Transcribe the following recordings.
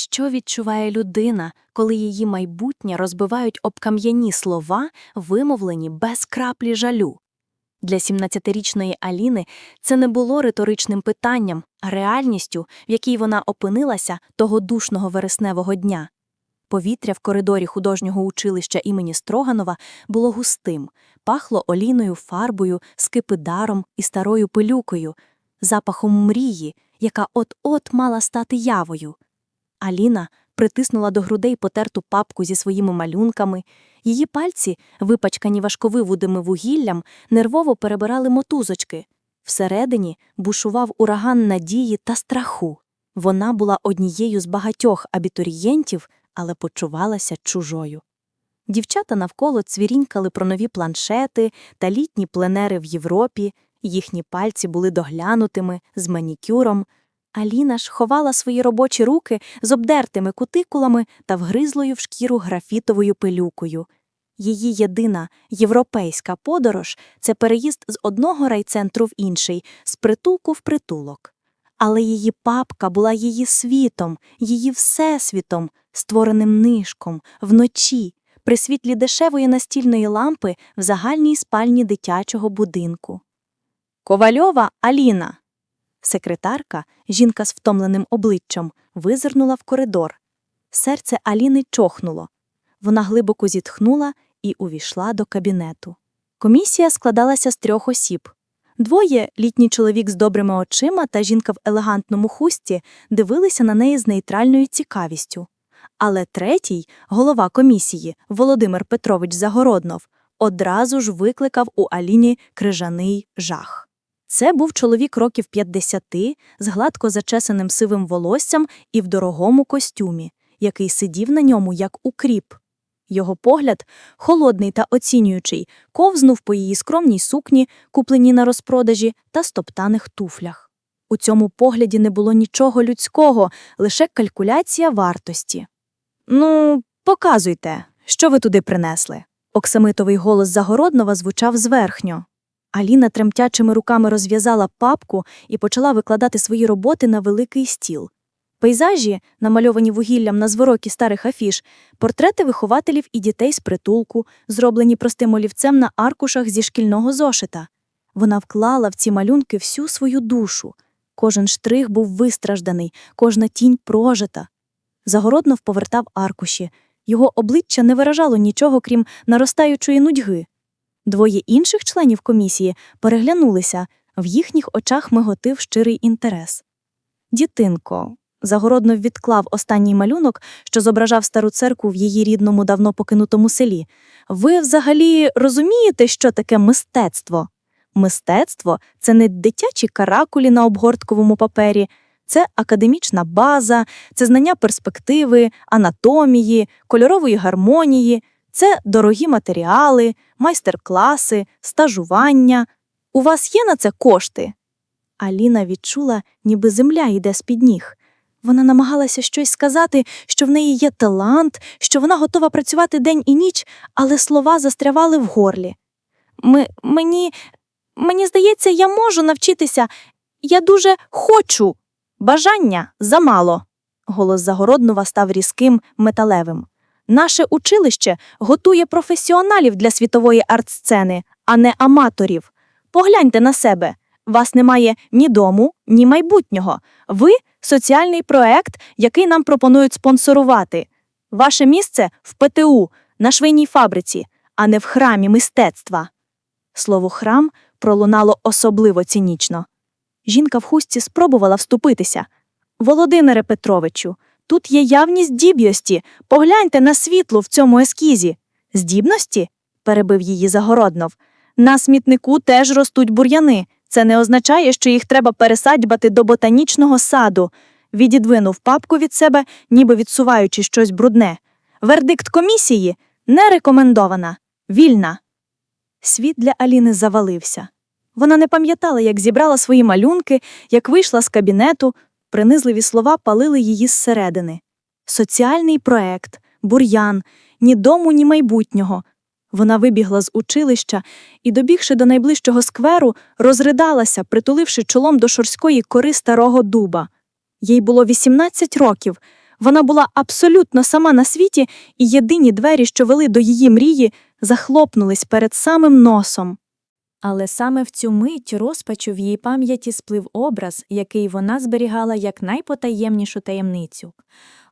Що відчуває людина, коли її майбутнє розбивають об кам'яні слова, вимовлені без краплі жалю? Для 17-річної Аліни це не було риторичним питанням, а реальністю, в якій вона опинилася того душного вересневого дня. Повітря в коридорі художнього училища імені Строганова було густим, пахло олійною фарбою, скипидаром і старою пилюкою, запахом мрії, яка от-от мала стати явою. Аліна притиснула до грудей потерту папку зі своїми малюнками. Її пальці, випачкані важковивудими вугіллям, нервово перебирали мотузочки. Всередині бушував ураган надії та страху. Вона була однією з багатьох абітурієнтів, але почувалася чужою. Дівчата навколо цвірінькали про нові планшети та літні пленери в Європі, їхні пальці були доглянутими, з манікюром. Аліна ж ховала свої робочі руки з обдертими кутикулами та вгризлою в шкіру графітовою пилюкою. Її єдина європейська подорож це переїзд з одного райцентру в інший, з притулку в притулок. Але її папка була її світом, її всесвітом, створеним нишком, вночі, при світлі дешевої настільної лампи в загальній спальні дитячого будинку. Ковальова Аліна. Секретарка, жінка з втомленим обличчям, визирнула в коридор. Серце Аліни чохнуло. Вона глибоко зітхнула і увійшла до кабінету. Комісія складалася з трьох осіб. Двоє літній чоловік з добрими очима та жінка в елегантному хусті дивилися на неї з нейтральною цікавістю. Але третій, голова комісії, Володимир Петрович Загороднов, одразу ж викликав у Аліні крижаний жах. Це був чоловік років 50 з гладко зачесаним сивим волоссям і в дорогому костюмі, який сидів на ньому як укріп. Його погляд, холодний та оцінюючий, ковзнув по її скромній сукні, купленій на розпродажі та стоптаних туфлях. У цьому погляді не було нічого людського, лише калькуляція вартості. Ну, показуйте, що ви туди принесли. Оксамитовий голос Загороднова звучав зверхньо. Аліна тремтячими руками розв'язала папку і почала викладати свої роботи на великий стіл. Пейзажі, намальовані вугіллям на звороті старих афіш, портрети вихователів і дітей з притулку, зроблені простим олівцем на аркушах зі шкільного зошита. Вона вклала в ці малюнки всю свою душу. Кожен штрих був вистражданий, кожна тінь прожита. Загороднов повертав аркуші. Його обличчя не виражало нічого, крім наростаючої нудьги. Двоє інших членів комісії переглянулися, в їхніх очах миготив щирий інтерес. Дітинко. Загороднов відклав останній малюнок, що зображав стару церкву в її рідному давно покинутому селі. Ви взагалі розумієте, що таке мистецтво? Мистецтво це не дитячі каракулі на обгортковому папері, це академічна база, це знання перспективи, анатомії, кольорової гармонії, це дорогі матеріали, майстер-класи, стажування. У вас є на це кошти? Аліна відчула, ніби земля йде з-під ніг. Вона намагалася щось сказати, що в неї є талант, що вона готова працювати день і ніч, але слова застрявали в горлі. Ми, мені, мені здається, я можу навчитися. Я дуже хочу. Бажання замало. Голос Загороднова став різким, металевим. Наше училище готує професіоналів для світової артсцени, а не аматорів. Погляньте на себе. Вас немає ні дому, ні майбутнього. Ви соціальний проект, який нам пропонують спонсорувати. Ваше місце в ПТУ, на швейній фабриці, а не в храмі мистецтва. Слово храм пролунало особливо цинічно. Жінка в хустці спробувала вступитися. Володимире Петровичу, тут є явні здібності. Погляньте на світло в цьому ескізі. Здібності? перебив її Загороднов. На смітнику теж ростуть бур'яни. Це не означає, що їх треба пересадьбати до ботанічного саду. Відідвинув папку від себе, ніби відсуваючи щось брудне. Вердикт комісії не рекомендована, вільна. Світ для Аліни завалився. Вона не пам'ятала, як зібрала свої малюнки, як вийшла з кабінету, принизливі слова палили її зсередини. Соціальний проект, бур'ян, ні дому, ні майбутнього. Вона вибігла з училища і, добігши до найближчого скверу, розридалася, притуливши чолом до шорської кори старого дуба. Їй було 18 років. Вона була абсолютно сама на світі, і єдині двері, що вели до її мрії, захлопнулись перед самим носом. Але саме в цю мить розпачу в її пам'яті сплив образ, який вона зберігала як найпотаємнішу таємницю.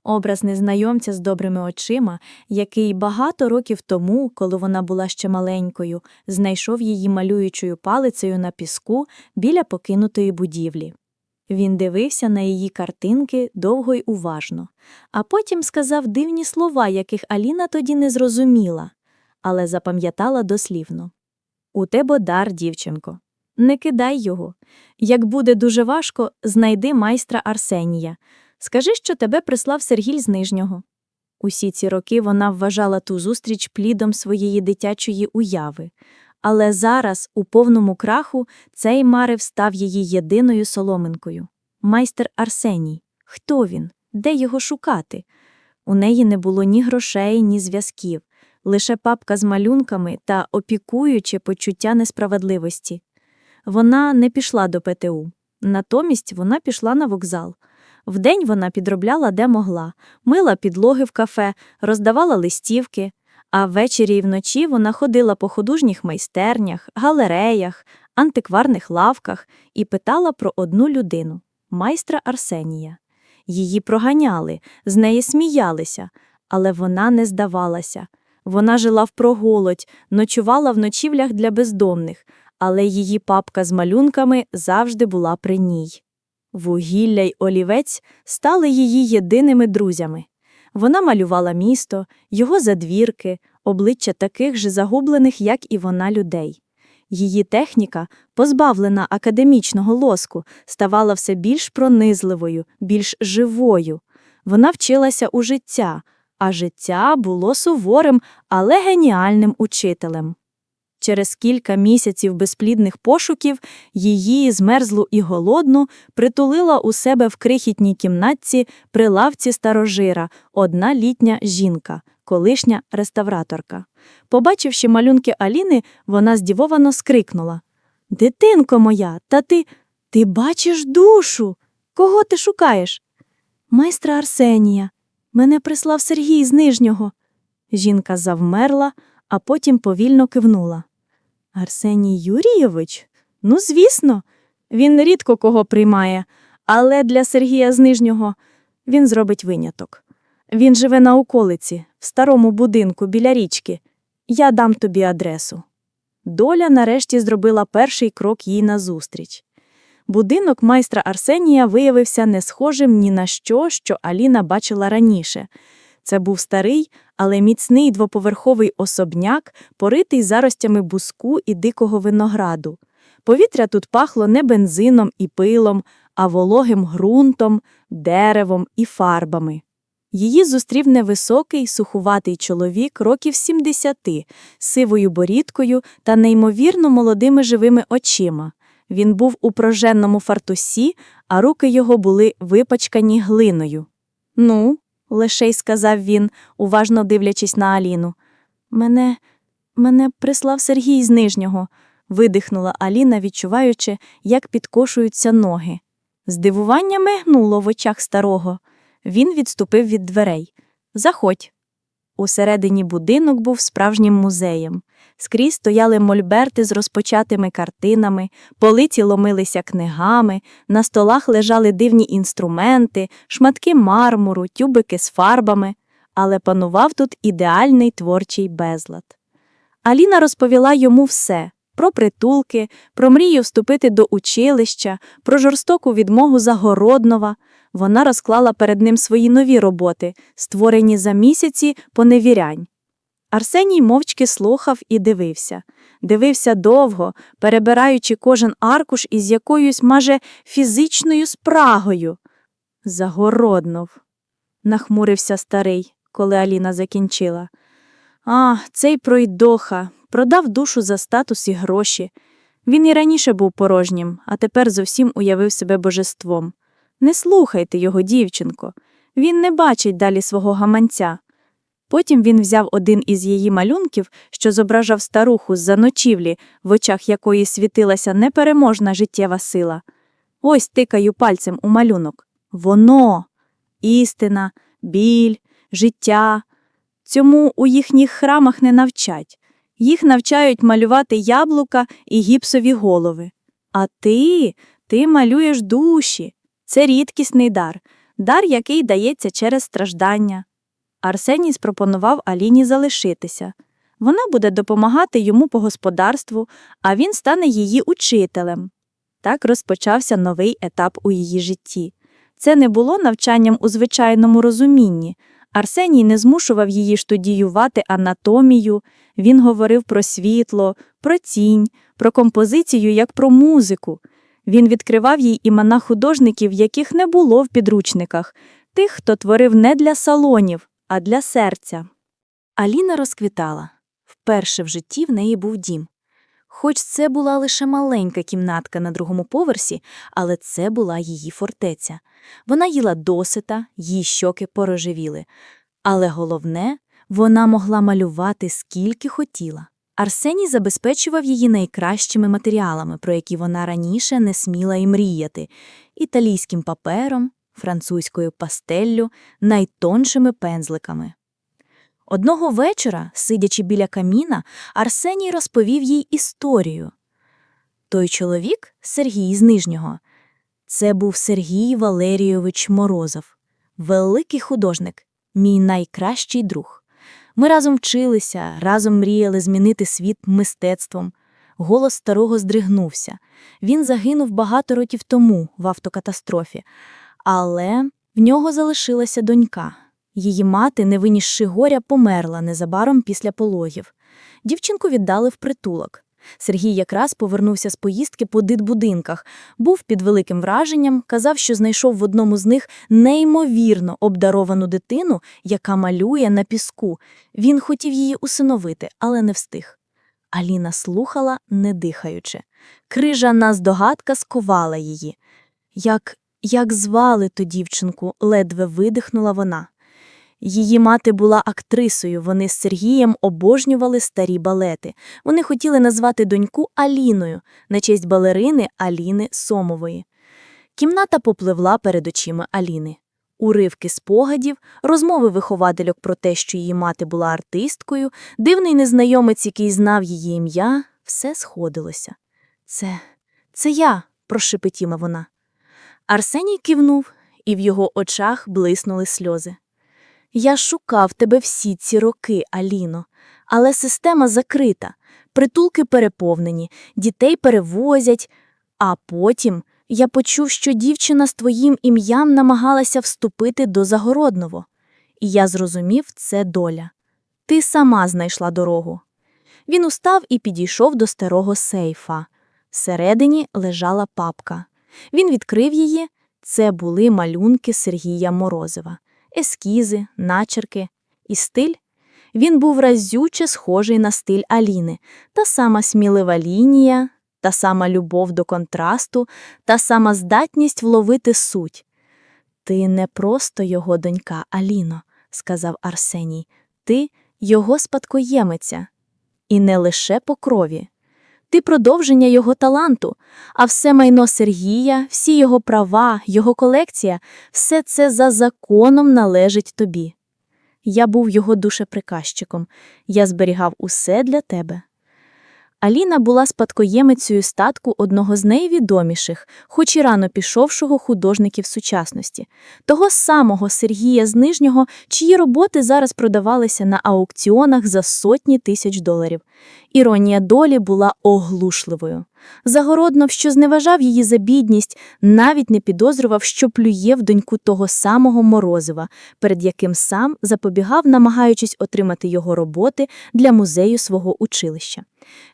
Образ незнайомця з добрими очима, який багато років тому, коли вона була ще маленькою, знайшов її малюючою палицею на піску біля покинутої будівлі. Він дивився на її картинки довго й уважно, а потім сказав дивні слова, яких Аліна тоді не зрозуміла, але запам'ятала дослівно. У тебе дар, дівчинко. Не кидай його. Як буде дуже важко, знайди майстра Арсенія. Скажи, що тебе прислав Сергій з Нижнього. Усі ці роки вона вважала ту зустріч плідом своєї дитячої уяви. Але зараз, у повному краху, цей марив став її єдиною соломинкою. Майстер Арсеній. Хто він? Де його шукати? У неї не було ні грошей, ні зв'язків, лише папка з малюнками та опікуюче почуття несправедливості. Вона не пішла до ПТУ. Натомість вона пішла на вокзал. Вдень вона підробляла де могла, мила підлоги в кафе, роздавала листівки, а ввечері і вночі вона ходила по художніх майстернях, галереях, антикварних лавках і питала про одну людину майстра Арсенія. Її проганяли, з неї сміялися, але вона не здавалася. Вона жила в проголодь, ночувала в ночівлях для бездомних, але її папка з малюнками завжди була при ній. Вугілля й олівець стали її єдиними друзями. Вона малювала місто, його задвірки, обличчя таких же загублених, як і вона, людей. Її техніка, позбавлена академічного лоску, ставала все більш пронизливою, більш живою. Вона вчилася у життя, а життя було суворим, але геніальним учителем. Через кілька місяців безплідних пошуків її, змерзлу і голодну, притулила у себе в крихітній кімнатці при лавці старожира одна літня жінка, колишня реставраторка. Побачивши малюнки Аліни, вона здивовано скрикнула Дитинко моя, та ти. Ти бачиш душу. Кого ти шукаєш? Майстра Арсенія. Мене прислав Сергій з нижнього. Жінка завмерла, а потім повільно кивнула. Арсеній Юрійович? Ну, звісно, він рідко кого приймає, але для Сергія з нижнього він зробить виняток. Він живе на околиці, в старому будинку біля річки. Я дам тобі адресу. Доля нарешті зробила перший крок їй назустріч. Будинок майстра Арсенія виявився не схожим ні на що, що Аліна бачила раніше. Це був старий, але міцний двоповерховий особняк, поритий заростями буску і дикого винограду. Повітря тут пахло не бензином і пилом, а вологим ґрунтом, деревом і фарбами. Її зустрів невисокий, сухуватий чоловік років 70, з сивою борідкою та неймовірно молодими живими очима. Він був у проженному фартусі, а руки його були випачкані глиною. Ну, лише й сказав він, уважно дивлячись на Аліну. Мене, мене прислав Сергій з нижнього, видихнула Аліна, відчуваючи, як підкошуються ноги. Здивування мигнуло в очах старого. Він відступив від дверей. Заходь. Усередині будинок був справжнім музеєм. Скрізь стояли мольберти з розпочатими картинами, полиці ломилися книгами, на столах лежали дивні інструменти, шматки мармуру, тюбики з фарбами, але панував тут ідеальний творчий безлад. Аліна розповіла йому все про притулки, про мрію вступити до училища, про жорстоку відмогу Загороднова. Вона розклала перед ним свої нові роботи, створені за місяці поневірянь. Арсеній мовчки слухав і дивився. Дивився довго, перебираючи кожен аркуш із якоюсь, маже, фізичною спрагою. Загороднов, нахмурився старий, коли Аліна закінчила. А, цей пройдоха, продав душу за статус і гроші. Він і раніше був порожнім, а тепер зовсім уявив себе божеством. Не слухайте його, дівчинко. Він не бачить далі свого гаманця. Потім він взяв один із її малюнків, що зображав старуху з-за ночівлі, в очах якої світилася непереможна життєва сила. Ось тикаю пальцем у малюнок. Воно. Істина, біль, життя. Цьому у їхніх храмах не навчать. Їх навчають малювати яблука і гіпсові голови. А ти, ти малюєш душі. Це рідкісний дар, дар, який дається через страждання. Арсеній спропонував Аліні залишитися. Вона буде допомагати йому по господарству, а він стане її учителем. Так розпочався новий етап у її житті. Це не було навчанням у звичайному розумінні. Арсеній не змушував її штудіювати анатомію, він говорив про світло, про тінь, про композицію як про музику. Він відкривав їй імена художників, яких не було в підручниках, тих, хто творив не для салонів, а для серця. Аліна розквітала. Вперше в житті в неї був дім. Хоч це була лише маленька кімнатка на другому поверсі, але це була її фортеця. Вона їла досита, її щоки порожевіли. Але головне, вона могла малювати скільки хотіла. Арсеній забезпечував її найкращими матеріалами, про які вона раніше не сміла і мріяти – італійським папером, французькою пастеллю, найтоншими пензликами. Одного вечора, сидячи біля каміна, Арсеній розповів їй історію. Той чоловік Сергій з Нижнього. Це був Сергій Валерійович Морозов, великий художник, мій найкращий друг. Ми разом вчилися, разом мріяли змінити світ мистецтвом. Голос старого здригнувся. Він загинув багато років тому в автокатастрофі, але в нього залишилася донька. Її мати, не винісши горя, померла незабаром після пологів. Дівчинку віддали в притулок. Сергій якраз повернувся з поїздки по дитбудинках, був під великим враженням, казав, що знайшов в одному з них неймовірно обдаровану дитину, яка малює на піску. Він хотів її усиновити, але не встиг. Аліна слухала, не дихаючи. Крижана здогадка сковала її. Як, як звали ту дівчинку, ледве видихнула вона. Її мати була актрисою, вони з Сергієм обожнювали старі балети. Вони хотіли назвати доньку Аліною на честь балерини Аліни Сомової. Кімната попливла перед очима Аліни. Уривки спогадів, розмови виховательок про те, що її мати була артисткою, дивний незнайомець, який знав її ім'я, все сходилося. Це, це я, прошепотіла вона. Арсеній кивнув, і в його очах блиснули сльози. Я шукав тебе всі ці роки, Аліно, але система закрита, притулки переповнені, дітей перевозять. А потім я почув, що дівчина з твоїм ім'ям намагалася вступити до Загородного. І я зрозумів, це доля. Ти сама знайшла дорогу. Він устав і підійшов до старого сейфа. Всередині лежала папка. Він відкрив її. Це були малюнки Сергія Морозова ескізи, начерки і стиль. Він був разюче схожий на стиль Аліни, та сама смілива лінія, та сама любов до контрасту, та сама здатність вловити суть. Ти не просто його донька, Аліно, сказав Арсеній, ти його спадкоємиця. І не лише по крові. Ти продовження його таланту, а все майно Сергія, всі його права, його колекція все це за законом належить тобі. Я був його душеприказчиком, я зберігав усе для тебе. Аліна була спадкоємицею статку одного з найвідоміших, хоч і рано пішовшого художників сучасності, того самого Сергія з Нижнього, чиї роботи зараз продавалися на аукціонах за сотні тисяч доларів. Іронія долі була оглушливою. Загороднов, що зневажав її за бідність, навіть не підозрював, що плює в доньку того самого Морозова, перед яким сам запобігав, намагаючись отримати його роботи для музею свого училища.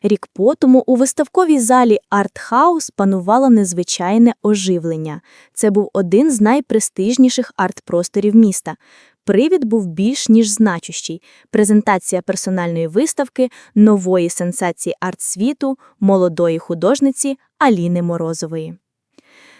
Рік потому у виставковій залі Артхаус панувало незвичайне оживлення. Це був один з найпрестижніших арт-просторів міста. Привід був більш ніж значущий – презентація персональної виставки, нової сенсації арт-світу, молодої художниці Аліни Морозової.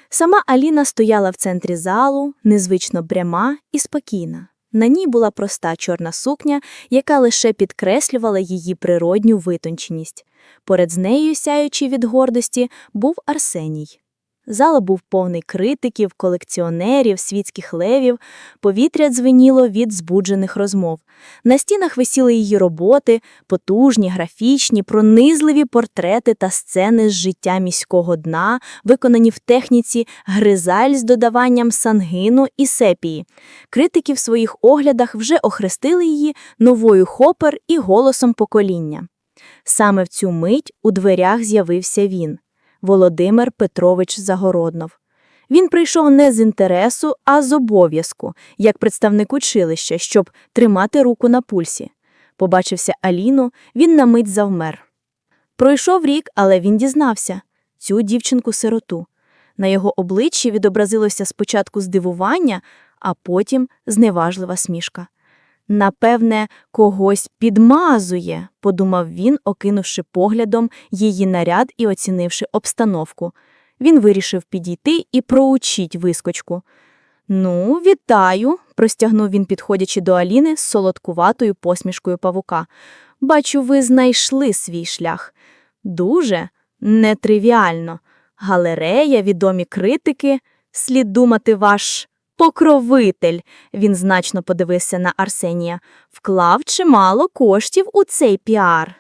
Сама Аліна стояла в центрі залу, незвично пряма і спокійна. На ній була проста чорна сукня, яка лише підкреслювала її природню витонченість. Поряд з нею, сяючи від гордості, був Арсеній. Зала був повний критиків, колекціонерів, світських левів, повітря дзвеніло від збуджених розмов. На стінах висіли її роботи, потужні, графічні, пронизливі портрети та сцени з життя міського дна, виконані в техніці гризаль з додаванням сангину і сепії. Критики в своїх оглядах вже охрестили її новою хопер і голосом покоління. Саме в цю мить у дверях з'явився він. Володимир Петрович Загороднов. Він прийшов не з інтересу, а з обов'язку, як представник училища, щоб тримати руку на пульсі. Побачився Аліну, він на мить завмер. Пройшов рік, але він дізнався цю дівчинку-сироту. На його обличчі відобразилося спочатку здивування, а потім зневажлива смішка. Напевне, когось підмазує, подумав він, окинувши поглядом її наряд і оцінивши обстановку. Він вирішив підійти і проучить вискочку. Ну, вітаю, простягнув він, підходячи до Аліни з солодкуватою посмішкою павука. Бачу, ви знайшли свій шлях. Дуже нетривіально. Галерея, відомі критики, слід думати, ваш покровитель. Він значно подивився на Арсенія. Вклав чимало коштів у цей піар.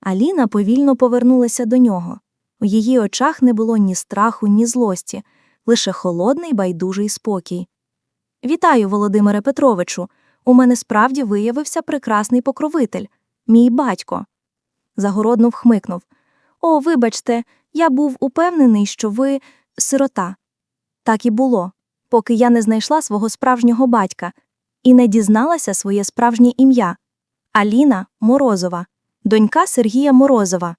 Аліна повільно повернулася до нього. У її очах не було ні страху, ні злості, лише холодний байдужий спокій. Вітаю, Володимире Петровичу. У мене справді виявився прекрасний покровитель, мій батько. Загороднов хмикнув. О, вибачте, я був упевнений, що ви сирота. Так і було, поки я не знайшла свого справжнього батька і не дізналася своє справжнє ім'я Аліна Морозова, донька Сергія Морозова.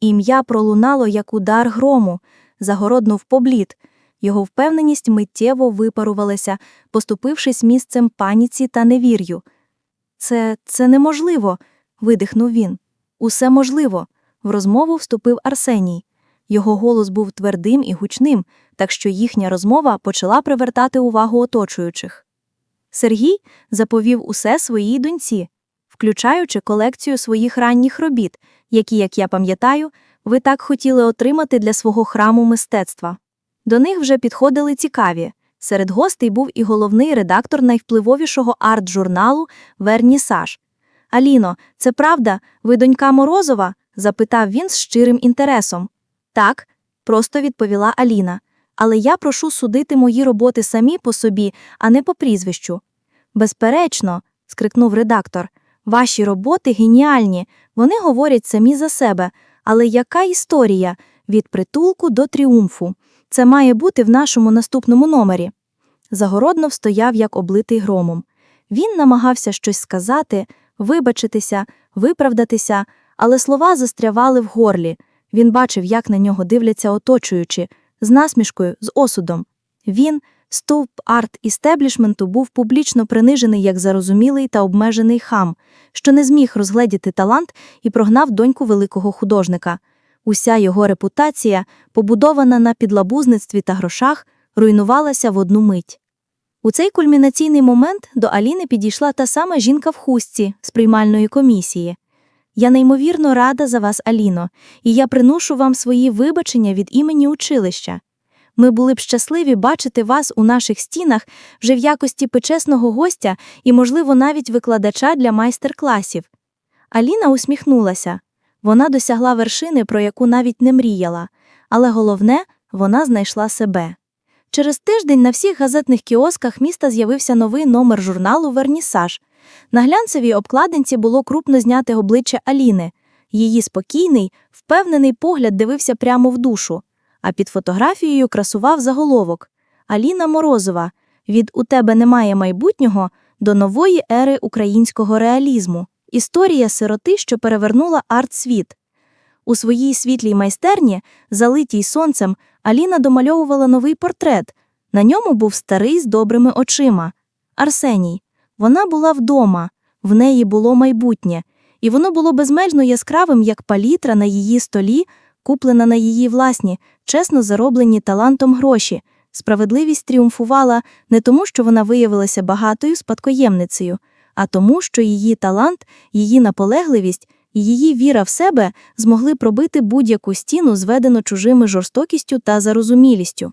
Ім'я пролунало як удар грому, загороднув поблід. Його впевненість миттєво випарувалася, поступившись місцем паніці та невір'ю. Це це неможливо, видихнув він. Усе можливо. В розмову вступив Арсеній. Його голос був твердим і гучним, так що їхня розмова почала привертати увагу оточуючих. Сергій заповів усе своїй доньці, включаючи колекцію своїх ранніх робіт, які, як я пам'ятаю, ви так хотіли отримати для свого храму мистецтва. До них вже підходили цікаві. Серед гостей був і головний редактор найвпливовішого арт-журналу Вернісаж. Аліно, це правда, ви донька Морозова? запитав він з щирим інтересом. Так, просто відповіла Аліна. Але я прошу судити мої роботи самі по собі, а не по прізвищу. Безперечно, скрикнув редактор, ваші роботи геніальні, вони говорять самі за себе. Але яка історія від притулку до тріумфу? Це має бути в нашому наступному номері. Загороднов стояв як облитий громом. Він намагався щось сказати, вибачитися, виправдатися, але слова застрявали в горлі. Він бачив, як на нього дивляться оточуючи, з насмішкою, з осудом. Він, стовп арт-істеблішменту, був публічно принижений як зарозумілий та обмежений хам, що не зміг розгледіти талант і прогнав доньку великого художника. Уся його репутація, побудована на підлабузництві та грошах, руйнувалася в одну мить. У цей кульмінаційний момент до Аліни підійшла та сама жінка в хустці з приймальної комісії. Я неймовірно рада за вас, Аліно, і я приношу вам свої вибачення від імені училища. Ми були б щасливі бачити вас у наших стінах вже в якості почесного гостя і, можливо, навіть викладача для майстер-класів. Аліна усміхнулася. Вона досягла вершини, про яку навіть не мріяла, але головне, вона знайшла себе. Через тиждень на всіх газетних кіосках міста з'явився новий номер журналу Вернісаж. На глянцевій обкладинці було крупно зняте обличчя Аліни. Її спокійний, впевнений погляд дивився прямо в душу, а під фотографією красував заголовок Аліна Морозова від У тебе немає майбутнього до нової ери українського реалізму. Історія сироти, що перевернула арт-світ. У своїй світлій майстерні, залитій сонцем, Аліна домальовувала новий портрет. На ньому був старий з добрими очима. Арсеній. Вона була вдома, в неї було майбутнє, і воно було безмежно яскравим, як палітра на її столі, куплена на її власні, чесно зароблені талантом гроші. Справедливість тріумфувала не тому, що вона виявилася багатою спадкоємницею, а тому, що її талант, її наполегливість, і її віра в себе змогли пробити будь-яку стіну, зведену чужими жорстокістю та зарозумілістю.